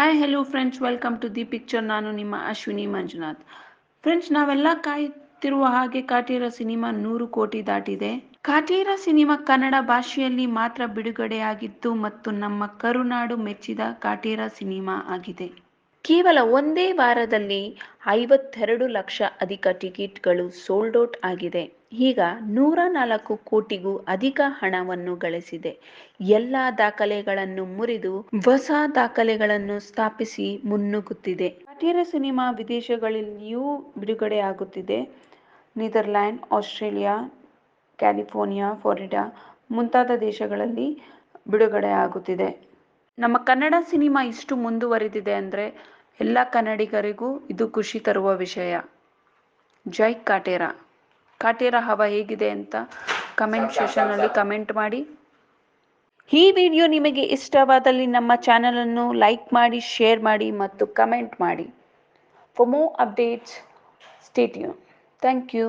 Hi hello friends welcome to the picture ನಾನು ನಿಮ್ಮ Ashwini Manjunath. Friends ನಾವೆಲ್ಲ ಕಾಯುತ್ತಿರುವ ಹಾಗೆ ಕಾಟೀರ ಸಿನಿಮಾ ನೂರು ಕೋಟಿ ದಾಟಿದೆ. ಕಾಟೀರ ಸಿನಿಮಾ ಕನ್ನಡ ಭಾಷೆಯಲ್ಲಿ ಮಾತ್ರ ಬಿಡುಗಡೆಯಾಗಿತ್ತು ಮತ್ತು ನಮ್ಮ ಕರುನಾಡು ಮೆಚ್ಚಿದ ಕಾಟೀರ ಸಿನಿಮಾ ಆಗಿದೆ. ಕೇವಲ ಒಂದೇ ವಾರದಲ್ಲಿ ಐವತ್ತೆರಡು ಲಕ್ಷ ಅಧಿಕ ಟಿಕೆಟ್ಗಳು ಸೋಲ್ಡ್ ಔಟ್ ಆಗಿದೆ. ಈಗ ನೂರ ನಾಲ್ಕು ಕೋಟಿಗೂ ಅಧಿಕ ಹಣವನ್ನು ಗಳಿಸಿದೆ. ಎಲ್ಲ ದಾಖಲೆಗಳನ್ನು ಮುರಿದು ಹೊಸ ದಾಖಲೆಗಳನ್ನು ಸ್ಥಾಪಿಸಿ ಮುನ್ನುಗ್ಗುತ್ತಿದೆ. ಕಾಟೇರ ಸಿನಿಮಾ ವಿದೇಶಗಳಲ್ಲಿಯೂ ಬಿಡುಗಡೆಯಾಗುತ್ತಿದೆ. ನೆದರ್ಲ್ಯಾಂಡ್, ಆಸ್ಟ್ರೇಲಿಯಾ, ಕ್ಯಾಲಿಫೋರ್ನಿಯಾ, ಫ್ಲೋರಿಡಾ ಮುಂತಾದ ದೇಶಗಳಲ್ಲಿ ಬಿಡುಗಡೆಯಾಗುತ್ತಿದೆ. ನಮ್ಮ ಕನ್ನಡ ಸಿನಿಮಾ ಇಷ್ಟು ಮುಂದುವರೆದಿದೆ ಅಂದರೆ ಎಲ್ಲ ಕನ್ನಡಿಗರಿಗೂ ಇದು ಖುಷಿ ತರುವ ವಿಷಯ. ಜೈ ಕಾಟೇರ. ಕಾಟೇರ ಹವ ಹೇಗಿದೆ ಅಂತ ಕಮೆಂಟ್ ಸೆಷನಲ್ಲಿ ಕಮೆಂಟ್ ಮಾಡಿ. ಈ ವಿಡಿಯೋ ನಿಮಗೆ ಇಷ್ಟವಾದಲ್ಲಿ ನಮ್ಮ ಚಾನಲನ್ನು ಲೈಕ್ ಮಾಡಿ ಶೇರ್ ಮಾಡಿ ಮತ್ತು ಕಮೆಂಟ್ ಮಾಡಿ. For more updates stay tuned thank you